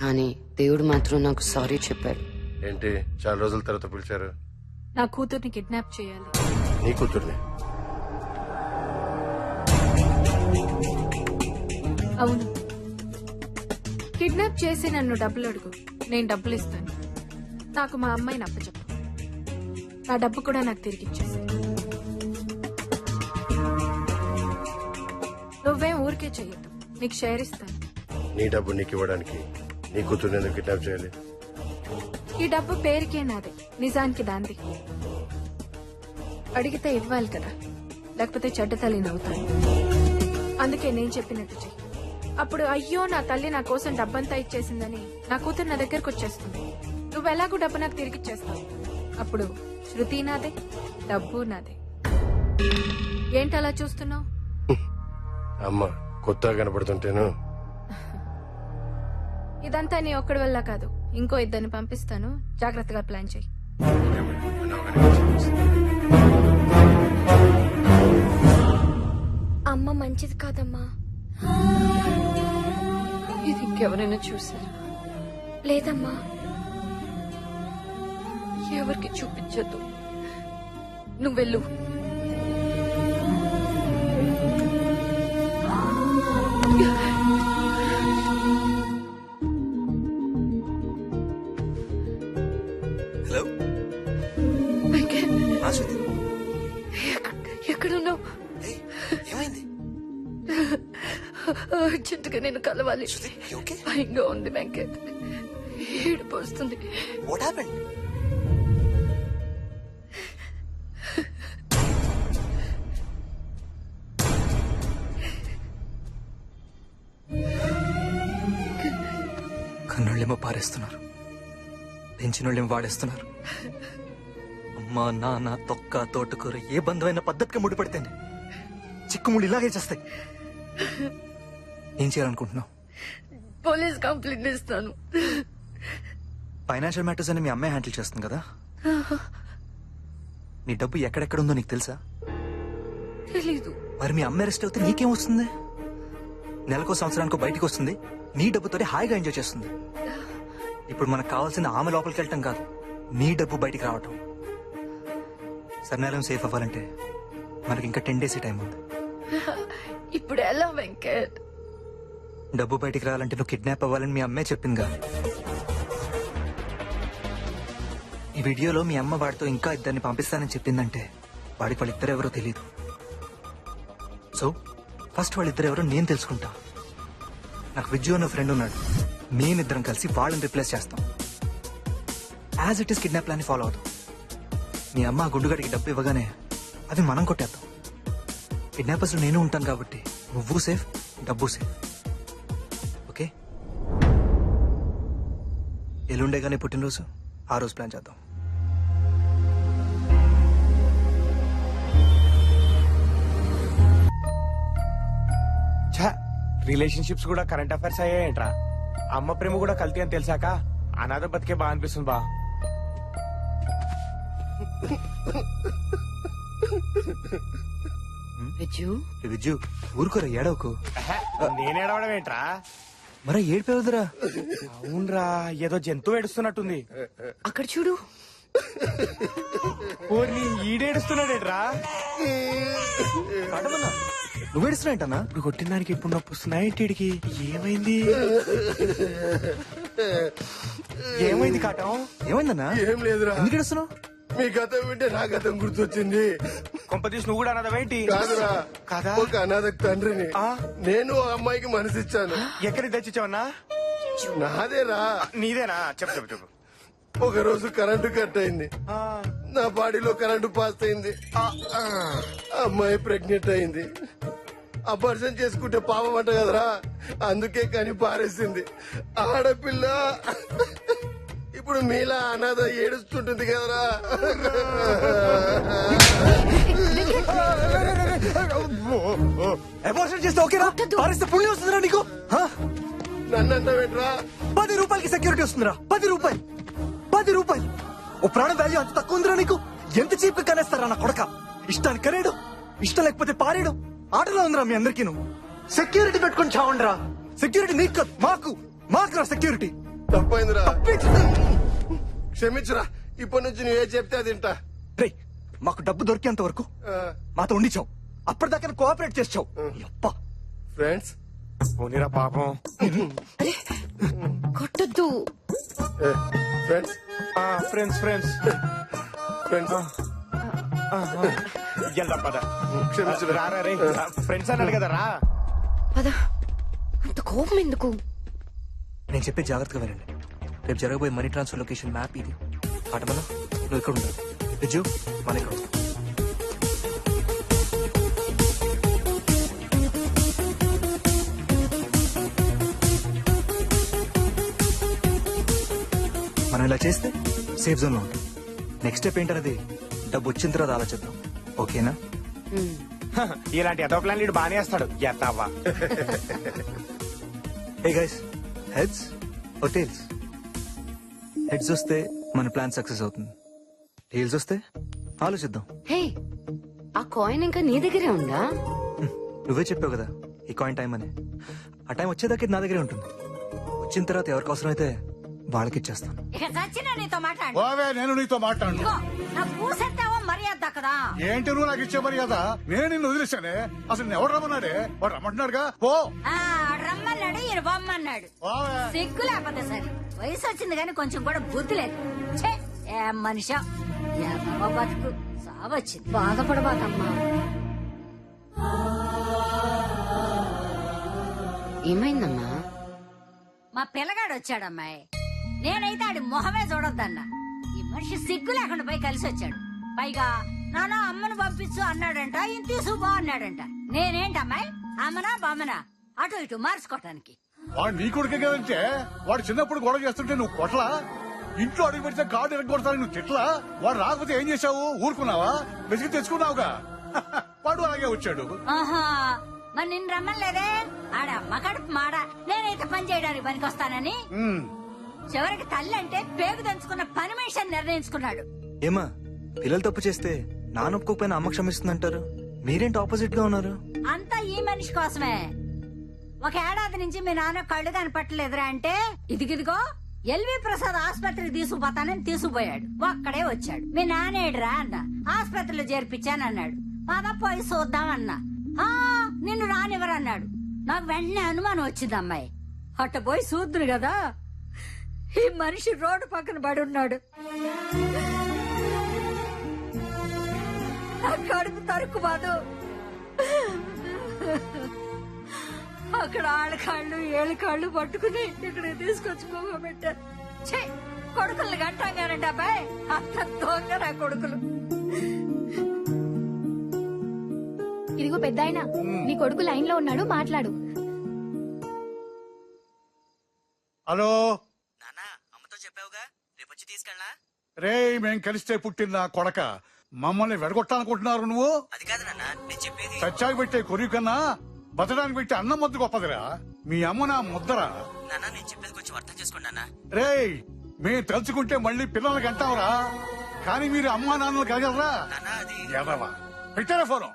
కానీ దేవుడు మాత్రం నాకు సారీ చెప్పాడు. ఏంటి? చాలా రోజుల తర్వాత పిలిచారు. నా కూతుర్ని కిడ్నాప్ చేయాలి. నీ కూతుర్ని? అవును. కిడ్నాప్ చేసి నన్ను డబ్బులు అడుగు. నేను డబ్బులు ఇస్తాను. నాకు మా అమ్మాయిని అప్పచెప్పు. నా డబ్బు కూడా నాకు తిరిగి ఇచ్చేసి నువ్వేం ఊరికే చెయ్యొద్దు. నీకు షేర్ ఇస్తాను. నీ డబ్బు నీకు ఇవ్వడానికి నీ కూతుర్ని ఎందుకు కిడ్నాప్ చేయాలి? ఈ డబ్బు పేరుకే నాదే. నిజానికి దాంది. అడిగితే ఇవ్వాలి కదా. లేకపోతే చెడ్డ తల్లి నవ్వుతాను. అందుకే నేను చెప్పినట్టు చెయ్యి. అప్పుడు అయ్యో నా తల్లి నా కోసం డబ్బంతా ఇచ్చేసిందని నా కూతురు నా దగ్గరకు వచ్చేస్తుంది. నువ్వు ఎలాగో డబ్బు నాకు తిరిగి ఇచ్చేస్తావు? అప్పుడు శృతి నాదే డబ్బు నాదే. ఏంటి అలా చూస్తున్నావు? అమ్మ కొత్తగా కనపడుతుంటేను ఇదంతా నీ ఒక్కడి వల్ల కాదు. ఇంకో ఇద్దరిని పంపిస్తాను. జాగ్రత్తగా ప్లాన్ చెయ్యి అమ్మ మంచిది కాదమ్మా. ఇది ఇంకెవరైనా చూసారా లేదమ్మా. ఎవరికి చూపించద్దు. నువ్వు వెళ్ళు ఏమైంది? అర్జెంటుగా నేను కలవాలి? భయంగా ఉంది వెంకట్. ఏడుపు వస్తుంది. వాట్ హ్యాపెండ్ కన్నోళ్ళేమో పారేస్తున్నారు. పెంచినోళ్ళేమో వాడేస్తున్నారు. అమ్మా నాన్న తొక్క తోటకూర ఏ బంధమైన పద్ధతిగా ముడిపడితేనే. చిక్కుముడి ఇలాగే చేస్తాయి. ఏం చేయాలనుకుంటున్నావు? పోలీస్ కంప్లైంట్ ఇస్తాను. ఫైనాన్షియల్ మ్యాటర్స్ అని మీ అమ్మాయి హ్యాండిల్ చేస్తుంది కదా? నీ డబ్బు ఎక్కడెక్కడ ఉందో నీకు తెలుసా? తెలీదు. మరి మీ అమ్మాయి అరెస్ట్ అవుతే నీకేం వస్తుంది? నెలకో సంవత్సరానికో బయటికి వస్తుంది నీ డబ్బుతోనే హాయిగా ఎంజాయ్ చేస్తుంది. ఇప్పుడు మనకు కావాల్సింది ఆమె లోపలికి వెళ్ళటం కాదు నీ డబ్బు బయటికి రావటం. సర్నేలం సేఫ్ అవ్వాలంటే మనకి ఇంకా టెన్ డేస్ టైం ఉంది. ఇప్పుడు ఎలా వెంకట్. డబ్బు బయటికి రావాలంటే నువ్వు కిడ్నాప్ అవ్వాలని మీ అమ్మే చెప్పిందిగా ఈ వీడియోలో మీ అమ్మ వాడితో ఇంకా ఇద్దరిని పంపిస్తానని చెప్పిందంటే వాడికి వాళ్ళిద్దరు ఎవరో తెలియదు సో ఫస్ట్ వాళ్ళిద్దరు ఎవరో నేను తెలుసుకుంటా. నాకు విజ్జు అన్న ఫ్రెండ్ ఉన్నాడు. మేమిద్దరం కలిసి వాళ్ళని రిప్లేస్ చేస్తాం. As it is kidnap plan follow అవుతాం. మీ అమ్మ గుండుగడికి డబ్బు ఇవ్వగానే అవి మనం కొట్టేద్దాం. కిడ్నాపర్స్ నేను ఉంటాను కాబట్టి. నువ్వు సేఫ్ డబ్బు సేఫ్ ఓకే? ఎల్లుండే కానీ పుట్టినరోజు ఆ రోజు ప్లాన్ చేద్దాం. ఛ రిలేషన్షిప్స్ కూడా కరెంట్ అఫైర్స్ అయ్యాయంట్రా అమ్మ ప్రేమ కూడా కల్తీ అని తెలిసాక అనాథ బతికే బా అనిపిస్తుంది బా. విజు ఏ విజ్జు ఊరుకోరా ఏడవకు. నేను ఏడవడం ఏంట్రా? మరా ఏడిపోవద్దురా అవునరా ఏదో జంతువు ఏడుస్తున్నట్టుంది. అక్కడ చూడు. ఓర్ని ఈడేడుస్తున్నాడేట్రా? నువ్వు ఏడుస్తున్నాయంటన్నా ఇప్పుడు కొట్టిన దానికి ఇప్పుడు నొప్పి వస్తున్నాయి ఏమైంది? ఏమైంది కాటం? ఏమైందన్నా? ఏం లేదురా. ఎందుకు ఏడుస్తున్నావు? మీ గతం వింటే నా గతం గుర్తొచ్చింది. కొంపతీసి నువ్వు కూడా అన్నదవేంటి కాదురా. కాదా? ఒక అనాథకు తండ్రిని. ఆ? నేను ఆ అమ్మాయికి మనసిచ్చాను. ఎక్కడికి తెచ్చిచ్చావన్నా? నాదేరా. నీదేనా? చెప్పు చెప్పు చెప్పు. ఒక రోజు కరెంటు కట్ అయింది. ఆ, నా బాడీలో కరెంటు పాస్ అయింది. ఆ, ఆ, అమ్మాయి ప్రెగ్నెంట్ అయింది. అపర్షన్ చేసుకుంటే పాపం అంట కదరా. అందుకే కానీ పారేసింది. ఆడపిల్ల. ఇప్పుడు మీలా అనాథ ఏడుస్తుంటుంది కదరా. అబార్షన్ చేస్తే ఓకేనా పారిస్తే పుణ్యం వస్తుందిరా నీకు? హా? నన్నంత పెట్టరా? పది రూపాయలకి సెక్యూరిటీ వస్తుందిరా. పది రూపాయలు. పది రూపాయలు. ఓ ప్రాణం వాల్యూ అంత తక్కువ ఉందిరా నీకు? ఎంత చీప్ కనేస్తారా నా కొడక? ఇష్టానికి కనేడు. ఇష్టం లేకపోతే పారేడు. ఆటలో ఉందిరా మీ అందరికీ సెక్యూరిటీ పెట్టుకొని చావండిరా. సెక్యూరిటీ నీకు మాకు. మాకు సెక్యూరిటీ తప్పైందిరా. క్షమించురా ఇప్పటి నుంచి నువ్వు ఏ చెప్తే అది వింటా రే మాకు డబ్బు దొరికేంత వరకు ఆ, మాతో ఉండిచావు అప్పటిదాకా కోఆపరేట్ చేసావు అప్ప ఫ్రెండ్స్ పోనీరా పాపం. కొట్టద్దు. ఫ్రెండ్స్ ఫ్రెండ్స్ ఫ్రెండ్స్ ఫ్రెండ్స్ వెళ్దాం పద. క్షమించురా. రారా రే ఫ్రెండ్స్ అన్నాడు కదా రా. పద. అంత కోపం ఎందుకు? నేను చెప్పే జాగ్రత్తగా వినండి రేపు జరగబోయే మనీ ట్రాన్స్ఫర్ లొకేషన్ మ్యాప్ ఇది. ఆటమన నువ్వు ఇక్కడ ఉండాలి విజు మన ఇక్కడ. మనం ఇలా చేస్తే సేఫ్ జోన్లో ఉంటాం. నెక్స్ట్ స్టెప్ ఏంటన్నది డబ్బు వచ్చిన తర్వాత ఆలోచిద్దాం. ఓకేనా? ఇలాంటి ఎదో ప్లాన్ లీడు బానే వేస్తాడు ఎత్తావా hey guys heads tails heads వస్తే మన ప్లాన్ సక్సెస్ అవుతుంది. టేల్స్ వస్తే ఆలోచిద్దాం. హే ఆ కాయిన్ ఇంకా నీ దగ్గరే ఉందా? నువ్వే చెప్పావు కదా ఈ కాయిన్ టైం అని. ఆ టైం వచ్చేదాకా నా దగ్గరే ఉంటుంది. వచ్చిన తర్వాత ఎవరికి అవసరమైతే వాళ్ళకి ఇచ్చేస్తాను. నేను నీతో మాట్లాడు నా దక్కదా ఏంటి నువ్వు నాకు ఇచ్చే మరి కదా నేను నిన్ను వదిలేశానే? అసలు ఎవరు రమ్మన్నాడే? వాడు రమ్మంటున్నాడుగా? పో. ఆ, ఆడు రమ్మన్నాడు ఈయన బొమ్మన్నాడు సిగ్గు లేకపోతే సరే. వయసు వచ్చింది కానీ కొంచెం కూడా బుద్ధి లేదు. ఛే, ఏం మనిషా? ఏమో బతుకు? సావచ్చింది బాధపడబాకమ్మా. ఏమైందమ్మా? మా పిల్లగాడు వచ్చాడమ్మాయి. నేనైతే ఆడి మొహమే చూడొద్దన్నా. ఈ మనిషి సిగ్గు లేకుండా పోయి కలిసి వచ్చాడు. పైగా నాన్న అమ్మను పంపించు అన్నాడంట ఈయన తీసుకుపో అన్నాడంట. నేనేంటమ్మాయి అమ్మనా బామ్మనా? అటు ఇటు మార్చుకోవటానికి. వాడు నీ కొడుకే కదంటే వాడు చిన్నప్పుడు గొడవ చేస్తుంటే నువ్వు కొట్లా? ఇంట్లో అడుగు పెడితే కార్డు ఎరగొడతాను నువ్వు తిట్లా? వాడు రాకపోతే ఏం చేశావు? ఊరుకున్నావా? వెతికి తెచ్చుకున్నావుగా? వాడు అలాగే వచ్చాడు. ఆహా మరి నిన్ను రమ్మలేదే ఆడ అమ్మ కడుపు మాడ. నేనైతే పని చేయడానికి పనికొస్తానని. ఉమ్. చివరికి తల్లి అంటే పేగు దంచుకున్న పని మనిషి అని నిర్ణయించుకున్నాడు. ఏమా పిల్లలు తప్పు చేస్తే నాన్న ఒప్పుకోకపోయినా అమ్మ క్షమిస్తుందంటారు? మీరేంటి ఆపోజిట్గా ఉన్నారు? అంతా ఈ మనిషి కోసమే. ఒక ఏడాది నుంచి మీ నాన్న కళ్ళు కనపట్టలేదురా అంటే ఇదిగిదిగో ఎల్వి ప్రసాద్ ఆసుపత్రికి తీసుకుపోతానని తీసుకుపోయాడు. ఒక్కడే వచ్చాడు. మీ నానేడురా అన్న ఆసుపత్రిలో చేర్పించానన్నాడు. పద పోయి చూద్దాం అన్నా. ఆ నిన్ను రానివ్వరన్నాడు. నాకు వెంటనే అనుమానం వచ్చింది అమ్మాయి. అట్ట పోయి చూద్దురు కదా. ఈ మనిషి రోడ్డు పక్కన పడి ఉన్నాడు నా కడుపు తరుకు బాదు. అక్కడ ఆడకాళ్ళు ఏళ్ళ కాళ్ళు పట్టుకుని ఇక్కడ తీసుకొచ్చి పెట్టారు ఛీ కొడుకులు గంటాగానండి అబ్బాయి. అంత దొంగ నా కొడుకులు. ఇదిగో పెద్ద నీ కొడుకు లైన్లో ఉన్నాడు మాట్లాడు. హలో. అమ్మతో చెప్పావుగా? రేపు వచ్చి తీసుకెళ్ళా రే మేం కలిస్తే పుట్టిన నా కొడక. మమ్మల్ని వెడగొట్టాలనుకుంటున్నారు నువ్వు? అది కాదు నాన్న నేను చెప్పేది చచ్చాకి పెట్టే కొరివి కన్నా బతడానికి పెట్టే అన్నం ముద్ద గొప్పదిరా. మీ అమ్మ నా ముద్దరా? నాన్న నేను చెప్పేది కొంచెం అర్థం చేసుకోండి నాన్న. రేయ్ మేము తలుచుకుంటే మళ్ళీ పిల్లలకి అంటావురా కానీ మీరు అమ్మా నాన్నలు కలగలరా? నాన్న అది ఎదవా? పెట్టారా ఫోను?